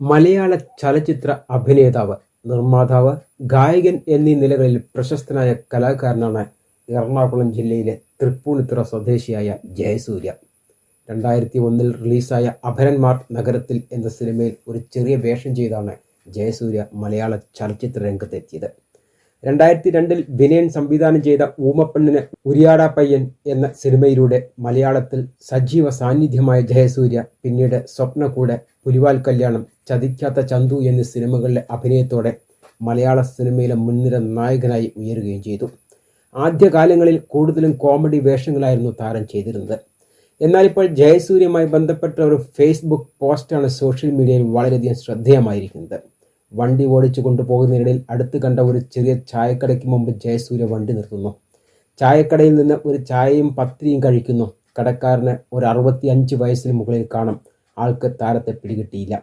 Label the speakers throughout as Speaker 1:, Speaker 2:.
Speaker 1: മലയാള ചലച്ചിത്ര അഭിനേതാവ് നിർമ്മാതാവ് ഗായകൻ എന്നീ നിലകളിൽ പ്രശസ്തനായ കലാകാരനാണ് എറണാകുളം ജില്ലയിലെ തൃപ്പൂണിത്തുറ സ്വദേശിയായ ജയസൂര്യ. രണ്ടായിരത്തി ഒന്നിൽ റിലീസായ അഭരന്മാർ നഗരത്തിൽ എന്ന സിനിമയിൽ ഒരു ചെറിയ വേഷം ചെയ്താണ് ജയസൂര്യ മലയാള ചലച്ചിത്ര രംഗത്തെത്തിയത്. രണ്ടായിരത്തി രണ്ടിൽ വിനയൻ സംവിധാനം ചെയ്ത ഊമപ്പെണ്ണിന് ഉരിയാട പയ്യൻ എന്ന സിനിമയിലൂടെ മലയാളത്തിൽ സജീവ സാന്നിധ്യമായ ജയസൂര്യ പിന്നീട് സ്വപ്നക്കൂടെ പുലിവാൽ കല്യാണം ചതിക്കാത്ത ചന്തു എന്നീ സിനിമകളിലെ അഭിനയത്തോടെ മലയാള സിനിമയിലെ മുൻനിര നായകനായി ഉയരുകയും ചെയ്തു. ആദ്യകാലങ്ങളിൽ കൂടുതലും കോമഡി വേഷങ്ങളായിരുന്നു താരം ചെയ്തിരുന്നത്. എന്നാൽ ഇപ്പോൾ ജയസൂര്യയുമായി ബന്ധപ്പെട്ട ഒരു ഫേസ്ബുക്ക് പോസ്റ്റാണ് സോഷ്യൽ മീഡിയയിൽ വളരെയധികം ശ്രദ്ധേയമായിരിക്കുന്നത്. വണ്ടി ഓടിച്ചു കൊണ്ടുപോകുന്നതിനിടയിൽ അടുത്ത് കണ്ട ഒരു ചെറിയ ചായക്കടയ്ക്ക് മുമ്പ് ജയസൂര്യ വണ്ടി നിർത്തുന്നു. ചായക്കടയിൽ നിന്ന് ഒരു ചായയും പത്രിയും കഴിക്കുന്നു. കടക്കാരന് ഒരു അറുപത്തി അഞ്ച് വയസ്സിന് മുകളിൽ കാണും. ആൾക്ക് താരത്തെ പിടികിട്ടിയില്ല.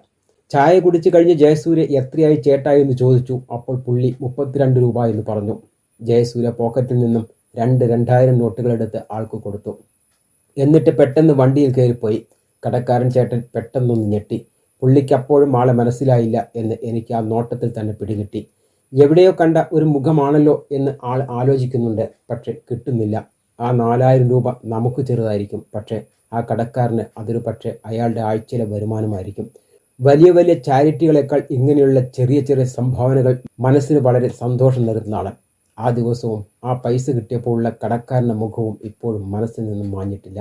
Speaker 1: ചായ കുടിച്ചു കഴിഞ്ഞ് ജയസൂര്യ എത്രയായി ചേട്ടായി എന്ന് ചോദിച്ചു. അപ്പോൾ പുള്ളി മുപ്പത്തിരണ്ട് രൂപ എന്ന് പറഞ്ഞു. ജയസൂര്യ പോക്കറ്റിൽ നിന്നും രണ്ട് രണ്ടായിരം നോട്ടുകളെടുത്ത് ആൾക്ക് കൊടുത്തു. എന്നിട്ട് പെട്ടെന്ന് വണ്ടിയിൽ കയറിപ്പോയി. കടക്കാരൻ ചേട്ടൻ പെട്ടെന്നൊന്ന് ഞെട്ടി. പുള്ളിക്ക് അപ്പോഴും ആളെ മനസ്സിലായില്ല എന്ന് എനിക്ക് ആ നോട്ടത്തിൽ തന്നെ പിടികിട്ടി. എവിടെയോ കണ്ട ഒരു മുഖമാണല്ലോ എന്ന് ആൾ ആലോചിക്കുന്നുണ്ട്. പക്ഷെ കിട്ടുന്നില്ല. ആ നാലായിരം രൂപ നമുക്ക് ചെറുതായിരിക്കും. പക്ഷേ ആ കടക്കാരന് അതൊരു പക്ഷേ അയാളുടെ ആഴ്ചയിലെ വരുമാനമായിരിക്കും. വലിയ വലിയ ചാരിറ്റികളെക്കാൾ ഇങ്ങനെയുള്ള ചെറിയ ചെറിയ സംഭാവനകൾ മനസ്സിന് വളരെ സന്തോഷം നൽകുന്നതാണ് ആ ദിവസവും ആ പൈസ കിട്ടിയപ്പോൾ ഉള്ള കടക്കാരന്റെ മുഖവും ഇപ്പോഴും മനസ്സിൽ നിന്നും മാഞ്ഞിട്ടില്ല.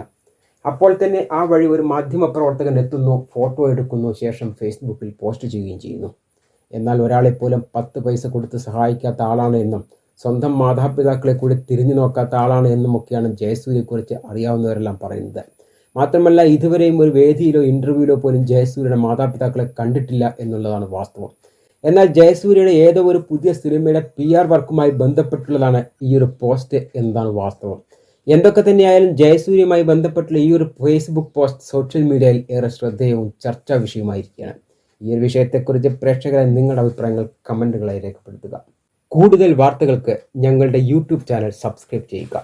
Speaker 1: അപ്പോൾ തന്നെ ആ വഴി ഒരു മാധ്യമ പ്രവർത്തകൻ എത്തുന്നു ഫോട്ടോ എടുക്കുന്നു ശേഷം ഫേസ്ബുക്കിൽ പോസ്റ്റ് ചെയ്യുകയും ചെയ്യുന്നു. എന്നാൽ ഒരാളെപ്പോലും പത്ത് പൈസ കൊടുത്ത് സഹായിക്കാത്ത ആളാണ് എന്നും സ്വന്തം മാതാപിതാക്കളെ കൂടി തിരിഞ്ഞു നോക്കാത്ത ആളാണ് എന്നുമൊക്കെയാണ് ജയസൂര്യയെക്കുറിച്ച് അറിയാവുന്നവരെല്ലാം പറയുന്നത്. മാത്രമല്ല ഇതുവരെയും ഒരു വേദിയിലോ ഇന്റർവ്യൂവിലോ പോലും ജയസൂര്യയുടെ മാതാപിതാക്കളെ കണ്ടിട്ടില്ല എന്നുള്ളതാണ് വാസ്തവം. എന്നാൽ ജയസൂര്യയുടെ ഏതോ ഒരു പുതിയ സിനിമയുടെ പി ആർ വർക്കുമായി ബന്ധപ്പെട്ടുള്ളതാണ് ഈ ഒരു പോസ്റ്റ് എന്നതാണ് വാസ്തവം. എന്തൊക്കെ തന്നെയായാലും ജയസൂര്യയുമായി ബന്ധപ്പെട്ടുള്ള ഈ ഒരു ഫേസ്ബുക്ക് പോസ്റ്റ് സോഷ്യൽ മീഡിയയിൽ ഏറെ ശ്രദ്ധേയവും ചർച്ചാ വിഷയമായിരിക്കുകയാണ് ഈ ഒരു വിഷയത്തെക്കുറിച്ച് പ്രേക്ഷകരെ നിങ്ങളുടെ അഭിപ്രായങ്ങൾ കമന്റുകളായി രേഖപ്പെടുത്തുക. കൂടുതൽ വാർത്തകൾക്ക് ഞങ്ങളുടെ യൂട്യൂബ് ചാനൽ സബ്സ്ക്രൈബ് ചെയ്യുക.